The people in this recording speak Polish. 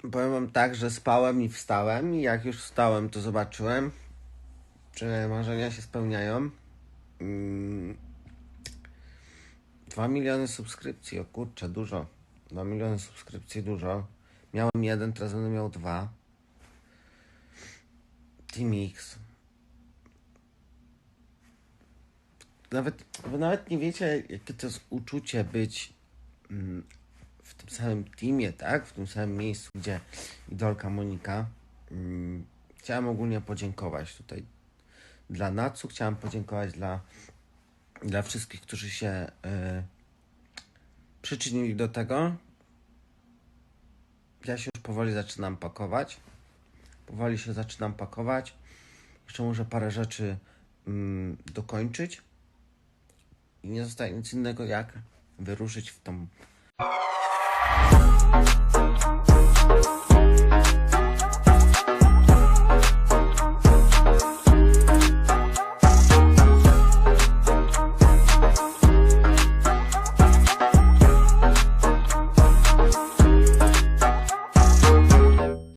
Powiem wam tak, że spałem i wstałem i jak już wstałem, to zobaczyłem, czy marzenia się spełniają. Mm. Dwa miliony subskrypcji, o kurczę, dużo. Dwa miliony subskrypcji, dużo. Miałem jeden, teraz będę miał dwa. Team X. Nawet, nawet nie wiecie, jakie to jest uczucie być mm, w tym samym teamie, tak? W tym samym miejscu, gdzie idolka Monika. Mm, chciałem ogólnie podziękować tutaj dla Natsu, chciałem podziękować dla, dla wszystkich, którzy się y, przyczynili do tego. Ja się już powoli zaczynam pakować. Powoli się zaczynam pakować. Jeszcze muszę parę rzeczy mm, dokończyć. I nie zostaje nic innego jak wyruszyć w tą